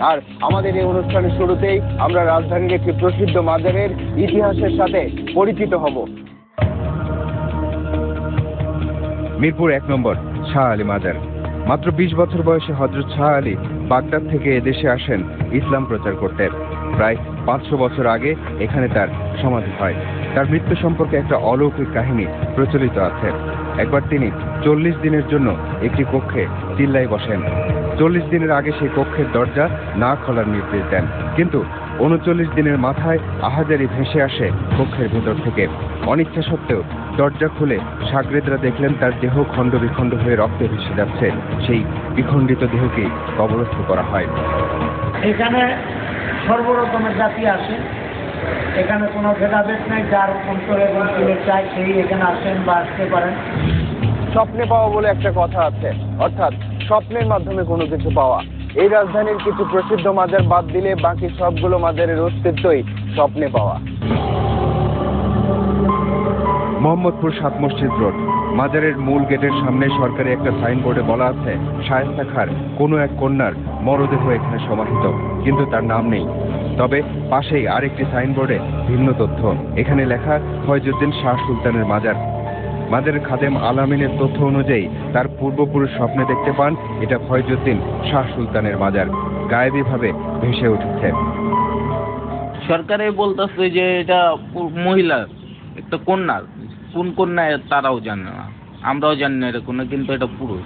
আর আমাদের এই অনুষ্ঠানের শুরুতেই আমরা রাজধানীর একটি প্রসিদ্ধ মাজারের ইতিহাসের সাথে পরিচিত হব। মিরপুর এক নম্বর শাহ আলী মাজার। মাত্র বিশ বছর বয়সে হজরত শাহ আলী বাগদাদ থেকে এদেশে আসেন ইসলাম প্রচার করতে। প্রায় পাঁচশো বছর আগে এখানে তার সমাধি হয়। তার মৃত্যু সম্পর্কে একটা অলৌকিক কাহিনী প্রচলিত আছে। একবার তিনি চল্লিশ দিনের জন্য একটি কক্ষে চিল্লাই বসেন। চল্লিশ দিনের আগে সেই কক্ষের দরজা না খোলার নির্দেশ দেন। কিন্তু উনচল্লিশ দিনের মাথায় আহাজারি ভেসে আসে কক্ষের ভেতর থেকে। অনিচ্ছা সত্ত্বেও দরজা খুলে সাগরেদরা দেখলেন তার দেহ খণ্ড বিখণ্ড হয়ে রক্তে ভেসে যাচ্ছে। সেই বিখণ্ডিত দেহকেই কবরস্থ করা হয়। এখানে সর্বরকমের জাতি আসে। এখানে কোনো ভেদাভেদ নেই যার অন্তরে এবং তুলে চায় সেই এখানে আসেন বা আসতে পারেন। স্বপ্নে পাওয়া বলে একটা কথা আছে। অর্থাৎ স্বপ্নের মাধ্যমে কোনো কিছু পাওয়া। এই রাজধানীর কিছু প্রসিদ্ধ মাজার বাদ দিলে বাকি সবগুলো মাজারের অস্তিত্বই স্বপ্নে পাওয়া। মোহাম্মদপুর সাত মসজিদ রোড। মাজারের মূল গেটের সামনে সরকারি একটা সাইনবোর্ডে বলা আছে, শায়েস্তা খার, কোনো এক কন্যার মরদেহ এখানে সমাহিত, কিন্তু তার নাম নেই। তবে পাশেই আরেকটি সাইনবোর্ডে ভিন্ন তথ্য। এখানে লেখা, ফয়জুদ্দিন শাহ সুলতানের মাজার। মাজারের খাদেম আলামিনের তথ্য অনুযায়ী তার পূর্বপুরুষ স্বপ্নে দেখতে পান এটা ফয়জুদ্দিন শাহ সুলতানের মাজার। গায়েবীভাবে ভেসে উঠেছে। সরকারে বলতেছে যে এটা মহিলা একটা কন্যা। কোন কন্যা তারাও জানে না। আমরাও জানি না এটা কন্যা কিন্তু এটা পুরুষ।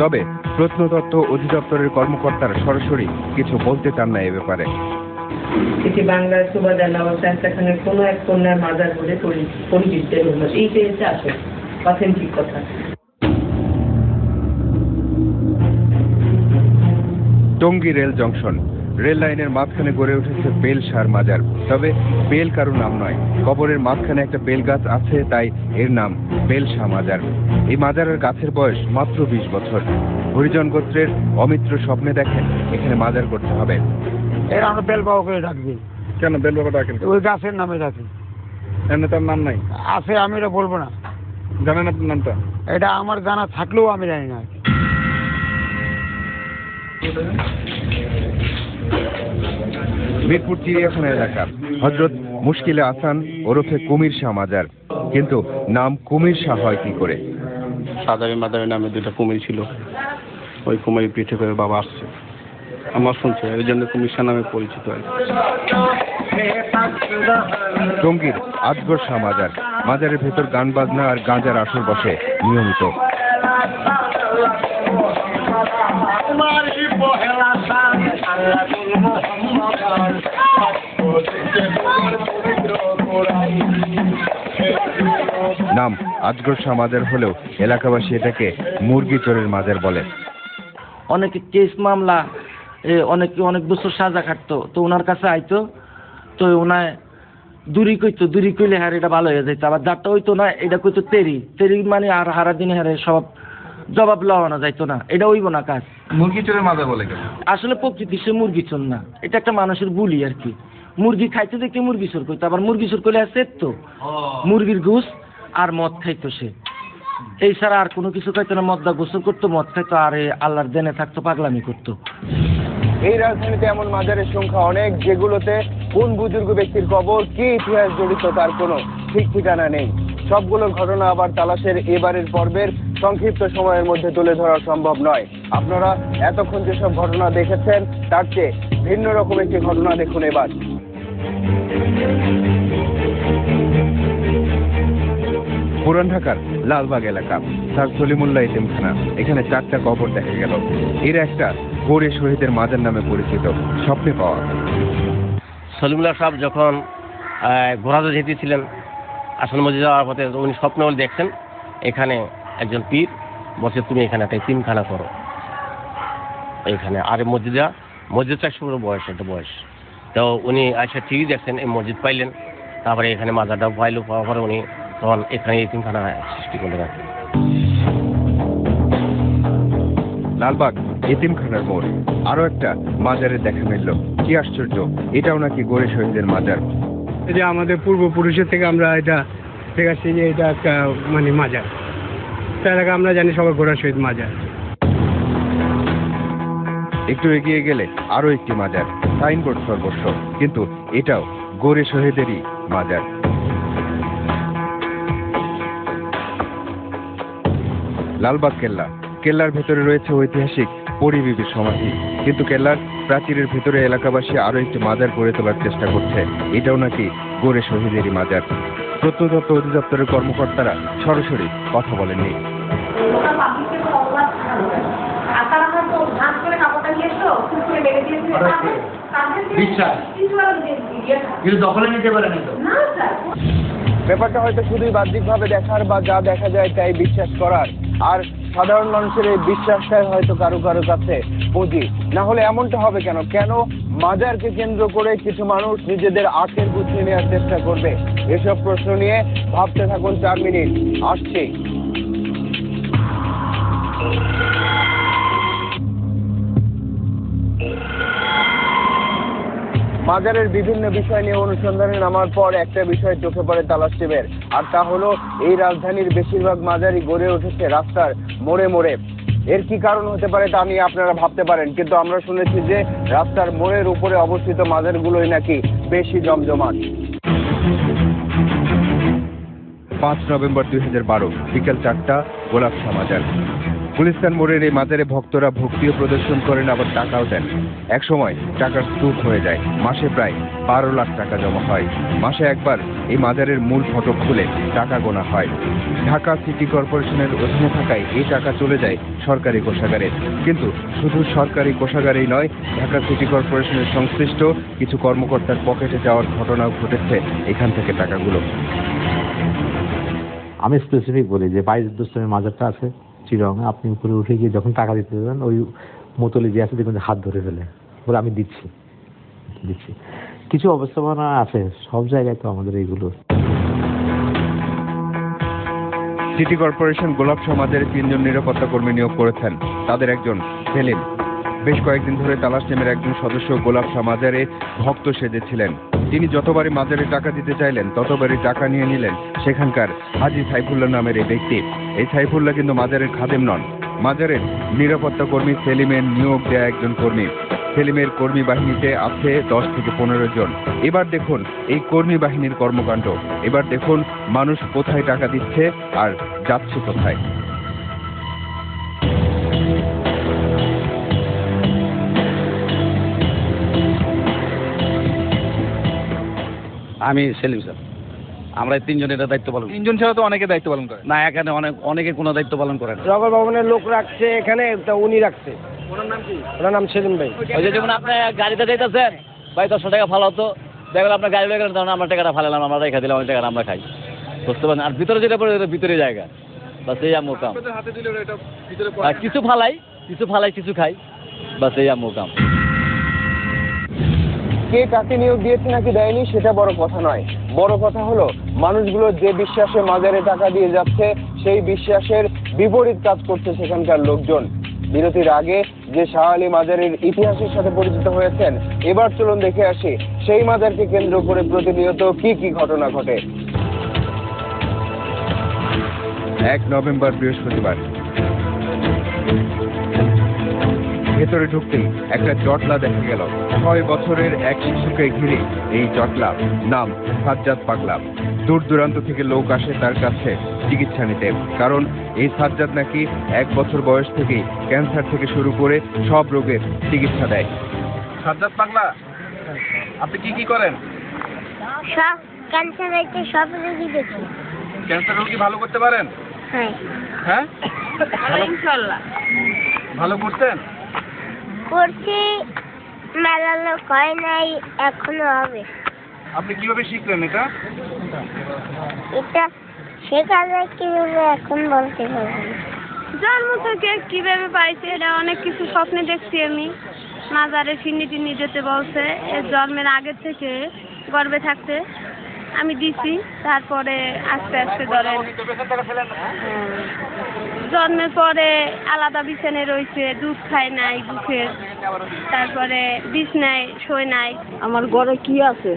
তবে প্রত্নতত্ত্ব অধিদপ্তরের কর্মকর্তারা সরাসরি কিছু বলতে চান না এ ব্যাপারে। এটি বাংলার সুবাদার নবাব শাহজাহানের কোনো এক কন্যার মাজার বলে পরি- পরিচিত হলো এইটাই হচ্ছে আসল অথেন্টিক কথা। টঙ্গী রেল জংশন, রেল লাইনের মাঝখানে গড়ে উঠেছে বেল সার মাজার। তবে বেল কারও নাম নয়, কবরের মাঝখানে একটা বেল গাছ আছে, তাই এর নাম বেল শাহ মাজার। এই মাজারের গাছের বয়স মাত্র বিশ বছর। হরিজন গোত্রের অমিত্র স্বপ্নে দেখেন, এখানে মাজার করতে হবে। এর আমরা বেলবাও করে ডাকবি। কেন বেলবাবা ডাকেন? ওই গাছের নামে ডাকি। এমনি তার নাম নাই? আছে আমি এটা বলব না। জানেন আপনার নামটা? এটা আমার জানা থাকলেও আমি জানি না। মিরপুর চিড়িয়াখানা এলাকা হজরত মুশকিলে আসান ওরফে কুমির শাহ মাজার। কিন্তু নাম কুমির শাহ হয় কি করে? সাদারি মাদারি নামে দুটো কুমির ছিল। ওই কুমির পিঠে করে বাবা আসছে। আমার শুনছে এই জন্য কুমির শাহ নামে পরিচিত হয় টঙ্গীর আজগর শাহ মাজার। মাজারের ভেতর গান বাজনা আর গাঁজার আসর বসে নিয়মিত। নাম আজগর শাহ মাজার হলেও এলাকাবাসী এটাকে মুরগি চোরের মাজার বলে। অনেকে কেস মামলা অনেকে অনেক বছর সাজা কাটতো। তো ওনার কাছে আইতো তো ওনায় দূরি কইতো দূরি কইলে হার এটা ভালো হয়ে যাইতো। আবার যারটা হইতো না এটা কইতো তেরি। তেরি মানে আর হারা দিনে হারে সব জবাব লওয়ানো যাইতো না। এটা হইব না কাজ। মুরগি চোরের মাথা বলে কেন? আসলে প্রকৃতি সে মুরগি চোর না। এটা একটা মানুষের বুলি আর কি। মুরগি খাইতে দেখে মুরগি চোর কইতো আবার মুরগি চোর করলে আছে তো মুরগির ঘুষ আর মদ খাইতো সে। এই ছাড়া আর কোনো কিছু খাইতো না। মদদা গোসল করতো মদ খাইতো আর আল্লাহর দেনে থাকতো পাগলামি করতো। এই রাজধানীতে এমন মাজারের সংখ্যা অনেক, যেগুলোতে কোন বুজুর্গ ব্যক্তির কবর, কি ইতিহাস জড়িত, তার কোনো ঠিক ঠিকানা নেই। সবগুলো ঘটনা আবার তালাশের এবারের পর্বের সংক্ষিপ্ত সময়ের মধ্যে তুলে ধরা সম্ভব নয়। আপনারা এতক্ষণ যেসব ঘটনা দেখেছেন, তার চেয়ে ভিন্ন রকম একটি ঘটনা দেখুন এবার। পুরান ঢাকার লালবাগ এলাকা স্যার সলিমুল্লাহ ইতিমখানা এখানে চারটা কবর দেখা গেল। এর একটা গোরে শহীদের মাজার নামে পরিচিত স্বপ্নে পাওয়া। সলিমুল্লাহ সাহেব যখন আহ, ঘোরাতে যেতেছিলেন আসল মসজিদ যাওয়ার পথে উনি স্বপ্নে বলে দেখছেন এখানে একজন পীর বলছে তুমি এখানে একটা তিনখানা করো। এইখানে আর মসজিদা মসজিদ শুরু বয়স একটা বয়স। তো উনি আচ্ছা ঠিকই দেখছেন এই মসজিদ পাইলেন তারপরে এখানে মাজারটা পাইলো পাওয়ার পরে উনি তখন এখানে এই তিনখানা সৃষ্টি করলেন লালবাগ এতিমখানার মোড়। আরও একটা মাজারের দেখা মিলল। কি আশ্চর্য এটাও নাকি গোরে শহীদের মাজার। এই যে আমাদের পূর্বপুরুষের থেকে আমরা এটা দেখাচ্ছি যে এটা একটা মানে মাজার। তার আগে আমরা জানি সবাই ঘোড়া শহীদ মাজার। একটু এগিয়ে গেলে আরও একটি মাজার সাইনবোর্ড সর্বস্ব। কিন্তু এটাও গোরে শহীদেরই মাজার। লালবাগ কেল্লা। কেল্লার ভেতরে রয়েছে ঐতিহাসিক পরিবিবির সমাধি। কিন্তু কেল্লার প্রাচীরের ভেতরে এলাকাবাসী আরও একটি মাজার গড়ে তোলার চেষ্টা করছে। এটাও নাকি গড়ে শহীদেরই মাজার। প্রত্নতত্ত্ব অধিদপ্তরের কর্মকর্তারা সরাসরি কথা বলেননি। বিশ্বাস। কিন্তু দখলে নিতে পারে না তো ব্যাপারটা হয়তো শুধুই বাহ্যিকভাবে দেখার বা যা দেখা যায় তাই বিশ্বাস করার। আর সাধারণ মানুষের এই বিশ্বাসটাই হয়তো কারও কারও কাছে পুঁজি না হলে এমনটা হবে কেন? কেন মাজারকে কেন্দ্র করে কিছু মানুষ নিজেদের আখের গুছিয়ে নেওয়ার চেষ্টা করবে? এসব প্রশ্ন নিয়ে ভাবতে থাকুন চার মিনিট। আসছি। মাজারের বিভিন্ন বিষয় নিয়ে অনুসন্ধানে নামার পর একটা বিষয় চোখে পড়ে তালাশ টিমের আর তা হলো, এই রাজধানীর বেশিরভাগ মাজারই গড়ে উঠেছে রাস্তার মোড়ে মোড়ে। এর কি কারণ হতে পারে তা নিয়ে আপনারা ভাবতে পারেন, কিন্তু আমরা শুনেছি যে রাস্তার মোড়ের উপরে অবস্থিত মাজারগুলোই নাকি বেশি জমজমাট। পাঁচ নভেম্বর দুই হাজার বারো, বিকেল চারটা গোলাপশা মাজার গুলিস্তান মোড়ের এই মাজারে ভক্তরা ভক্তিও প্রদর্শন করেন, আবার টাকাও দেন। এক সময় টাকার স্তূপ হয়ে যায়। মাসে প্রায় বারো লাখ টাকা জমা হয়। মাসে একবার এই মাজারের মূল ফটক খুলে টাকা গোনা হয়। ঢাকা সিটি কর্পোরেশনের অধীনে থাকায় এই টাকা চলে যায় সরকারি কোষাগারে। কিন্তু শুধু সরকারি কোষাগারেই নয়, ঢাকা সিটি কর্পোরেশনের সংশ্লিষ্ট কিছু কর্মকর্তার পকেটে যাওয়ার ঘটনাও ঘটেছে এখান থেকে টাকাগুলো। আমি স্পেসিফিক বলি যে বাইশ দুস্তমের মাজারটা আছে। চিরং, আপনি উপরে উঠে গিয়ে যখন টাকা দিতে যাবেন ওই মোতলে যে আছে দেখবেন হাত ধরে ফেলে। বলে, আমি দিচ্ছি। দিচ্ছি। কিছু অবস্থাপনা আছে, সব জায়গায় তো আমাদের এইগুলো। সিটি কর্পোরেশন, গোলাপ সমাজের তিনজন নিরাপত্তা কর্মী নিয়োগ করেছেন। তাদের একজন সেলিম। বেশ কয়েকদিন ধরে তালাশ টিমের একজন সদস্য গোলাপ সমাজারে ভক্ত সেজেছিলেন। তিনি যতবারই মাজারে টাকা দিতে চাইলেন, ততবারই টাকা নিয়ে নিলেন সেখানকার হাজি সাইফুল্লাহ নামের এই ব্যক্তি। এই সাইফুল্লাহ কিন্তু মাজারের খাদেম নন। মাজারের নিরাপত্তা কর্মী সেলিমের নিয়োগ দেয়া একজন কর্মী। সেলিমের কর্মী বাহিনীতে আছে দশ থেকে পনেরো জন। এবার দেখুন এই কর্মী বাহিনীর কর্মকাণ্ড। এবার দেখুন মানুষ কোথায় টাকা দিচ্ছে আর যাচ্ছে কোথায়। আমি সেলিম স্যার। আমরা এই তিনজন এটা দায়িত্ব পালন তিনজন ছাড়া তো অনেকে দায়িত্ব পালন করে। না এখানে অনেক অনেকে কোনো দায়িত্ব পালন করে না। জগর ভবনের লোক রাখছে এখানে তা উনি রাখছে। ওনার নাম সেলিম ভাই। ওই যে যেমন আপনি গাড়িতে যাইতেছেন ভাই দশশো টাকা ফালাও তো দেখবেন আপনার গাড়ি লেগে তখন আমরা টাকাটা ফালালাম আমরা রেখে দিলাম ওই টাকাটা আমরা খাই। বুঝতে পারেন আর ভিতরে যেটা পড়ে ভিতরে জায়গা। বাস এই আমো কাম। হাতে কিছু ফালাই কিছু ফালাই কিছু খাই। বাস এই আমো কাম। কে কাকে নিয়োগ দিয়েছে নাকি দেয়নি সেটা বড় কথা নয়। বড় কথা হলো, মানুষগুলো যে বিশ্বাসে মাজারে টাকা দিয়ে যাচ্ছে, সেই বিশ্বাসের বিপরীত কাজ করছে সেখানকার লোকজন। বিরতির আগে যে শাহ মাজারের ইতিহাসের সাথে পরিচিত হয়েছেন, এবার চলুন দেখে আসি, সেই মাজারকে কেন্দ্র করে প্রতিনিয়ত কি কি ঘটনা ঘটে। এক নভেম্বর বৃহস্পতিবার ভেতরে ঢুকতেই একটা জটলা দেখা গেল। ছয় বছরের এক শিশুকে ঘিরে এই জটলা নাম সাজ্জাদ পাগলা দূর দূরান্ত থেকে লোক আসে তার কাছে চিকিৎসা নিতে। কারণ এই সাজ্জাদ নাকি এক বছর বয়স থেকেই ক্যান্সার থেকে শুরু করে সব রোগের চিকিৎসা দেয়। সাজ্জাদ পাগলা আপনি কি কি করেন? সব ক্যান্সার হয়েছে সব রোগী দেখি। ক্যান্সার রোগী ভালো করতে পারেন? হ্যাঁ। হ্যাঁ? ভালো করতেন? করছি মেলা লোক হয় নাই এখনও হবে। আপনি কীভাবে শিখলেন এটা? এটা সেখানে কীভাবে এখন বলতে পারব জন্ম থেকে কীভাবে পাইছে এটা অনেক কিছু স্বপ্নে দেখছি আমি। মাজারে ফিরনি টিনি যেতে বলছে এ জন্মের আগে থেকে গর্বে থাকতে আমি দিছি তারপরে আস্তে আস্তে ধরেন। জন্মের পরে আলাদা বিছানে রয়েছে দুধ খায় নাই বুকের। তারপরে বিছনায় শোয় নাই। আমার ঘরে কি আছে?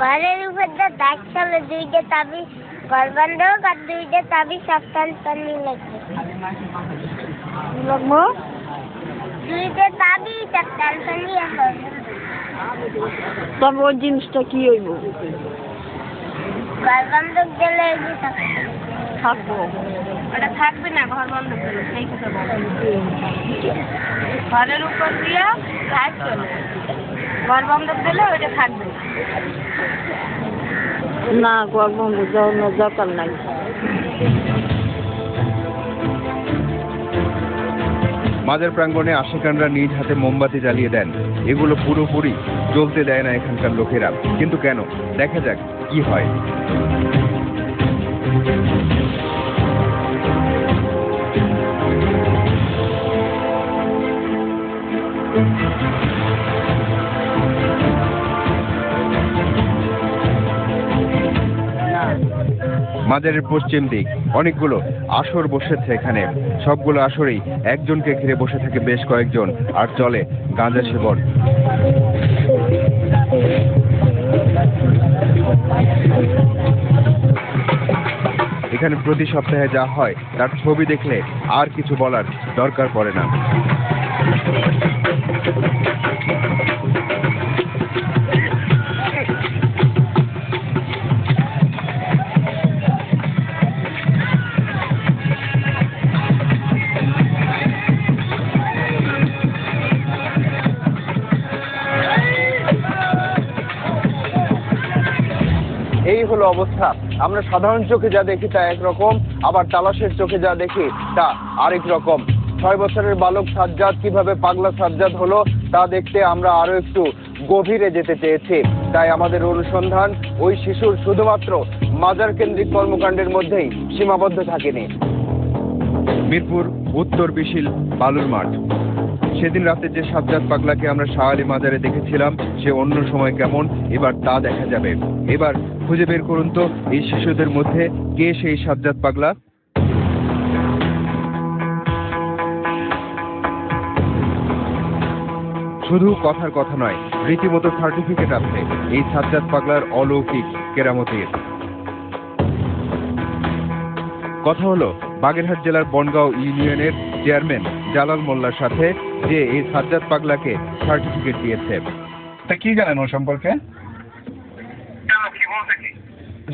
ঘরের উপর তো দাগ চলে দুইটা তাবি ঘর বন্ধ হোক আর দুইটা তাবি সপ্তাহ পানি লাগবে। লাগবো? দুইটা দাবি চারটা নিয়ে তবে ওই জিনিসটা কি হইব? ঘর এই যে থাকবে। ওটা থাকবে না ঘর বন্ধ করে সেই কথা ঘরের উপর দিয়া লাইট চলে। ঘর বন্ধ দিলে ওইটা থাকবে না। ঘর বন্ধ যাওয়ার দরকার নাই। মাজার প্রাঙ্গণে আশিকানরা নিজ হাতে মোমবাতি জ্বালিয়ে দেন। এগুলো পুরোপুরি জ্বলতে দেয় না এখানকার লোকেরা। কিন্তু কেন? দেখা যাক কি হয়। মাজারের পশ্চিম দিক। অনেকগুলো আসর বসেছে এখানে। সবগুলো আসরেই একজনকে ঘিরে বসে থাকে বেশ কয়েকজন, আর চলে গাঁজা সেবন। এখানে প্রতি সপ্তাহে যা হয়, তার ছবি দেখলে আর কিছু বলার দরকার পড়ে না। এই হলো অবস্থা। আমরা সাধারণ চোখে যা দেখি তা একরকম আবার তালাশের চোখে যা দেখি তা আরেক রকম। ছয় বছরের বালক সাজ্জাদ কীভাবে পাগলা সাজ্জাদ হলো তা দেখতে আমরা আরও একটু গভীরে যেতে চেয়েছি। তাই আমাদের অনুসন্ধান ওই শিশুর শুধুমাত্র মাজার কেন্দ্রিক কর্মকাণ্ডের মধ্যেই সীমাবদ্ধ থাকেনি। মিরপুর উত্তর বিশিল বালুর মাঠ। সেদিন রাতে যে সাজ্জাদ পাগলাকে আমরা শাহ আলী মাজারে দেখেছিলাম, সে অন্য সময় কেমন, এবার তা দেখা যাবে। এবার খুঁজে বের করুন তো এই শিশুদের মধ্যে কে সেই সাজ্জাদ পাগলা? শুধু কথার কথা নয়, রীতিমতো সার্টিফিকেট আছে এই সাজ্জাদ পাগলার অলৌকিক কেরামতির। কথা হলো বাগেরহাট জেলার বনগাঁও ইউনিয়নের চেয়ারম্যান জালাল মোল্লার সাথে যে এই সাজ্জাদ পাগলাকে সার্টিফিকেট দিয়েছে। তা কি জানেন ওর সম্পর্কে?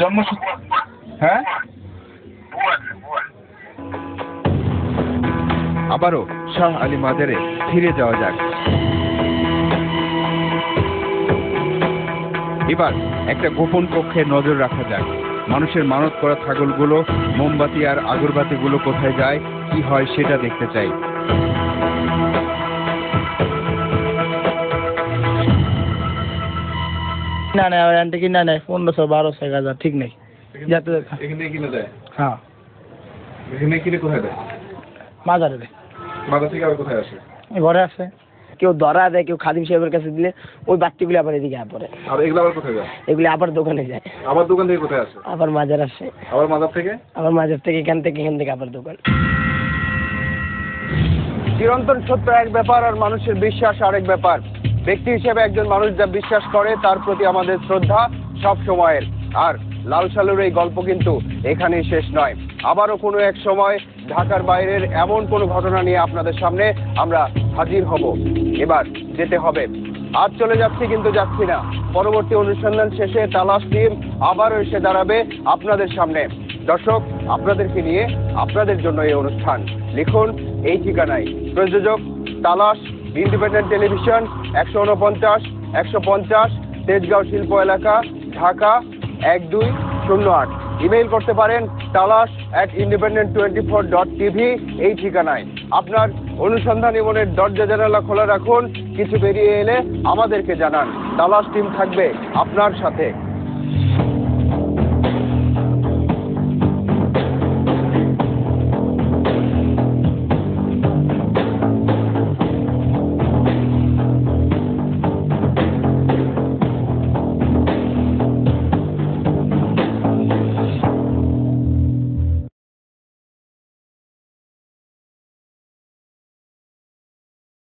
জন্মসূত্র হ্যাঁ? আবারও শাহ আলী মাজারে ফিরে যাওয়া যাক। এবার একটা গোপন কক্ষে নজর রাখা যাক। মানুষের মানত করা ছাগলগুলো মোমবাতি আর আগরবাতিগুলো কোথায় যায় কি হয় সেটা দেখতে চাই। না না এখান থেকে না নেয় পনেরোশো বারোশো এক হাজার ঠিক নেই। যাতে এখানে কিনে দেয়? হ্যাঁ। এখানে কিনে কোথায় দেয়? মাজারে দেয়। বাজার থেকে আবার কোথায় আসে? ঘরে আসে। কেউ ধরা দেয় কেউ খাদিম সাহেবের কাছে দিলে ওই বাচ্চাগুলি আবার এদিকে পড়ে। আর এগুলো আবার কোথায় যায়? এগুলি আবার দোকানে যায়। আবার দোকান থেকে কোথায় আসে? আবার মাজার আসে। আবার মাজার থেকে? আবার মাজার থেকে এখান থেকে এখান থেকে আবার দোকান। চিরন্তন সত্য এক ব্যাপার আর মানুষের বিশ্বাস আরেক ব্যাপার। ব্যক্তি হিসেবে একজন মানুষ যা বিশ্বাস করে তার প্রতি আমাদের শ্রদ্ধা সব সময়ের। আর লাল সালুর এই গল্প কিন্তু এখানেই শেষ নয়। আবারও কোনো এক সময় ঢাকার বাইরের এমন কোনো ঘটনা নিয়ে আপনাদের সামনে আমরা হাজির হব। এবার যেতে হবে। আজ চলে যাচ্ছি কিন্তু যাচ্ছি না। পরবর্তী অনুসন্ধান শেষে তালাশ টিম আবারও এসে দাঁড়াবে আপনাদের সামনে। দর্শক, আপনাদেরকে নিয়ে আপনাদের জন্য এই অনুষ্ঠান। লিখুন এই ঠিকানায়। প্রযোজক, তালাশ, ইন্ডিপেন্ডেন্ট টেলিভিশন, একশো উনপঞ্চাশ, একশো পঞ্চাশ, তেজগাঁও শিল্প এলাকা, ঢাকা এক দুই শূন্য আট। ইমেইল করতে পারেন তালাস at independent twenty four dot TV এই ঠিকানায়। আপনার অনুসন্ধানী মনের দরজা জানালা খোলা রাখুন, কিছু বেরিয়ে এলে আমাদেরকে জানান। তালাস টিম থাকবে আপনার সাথে।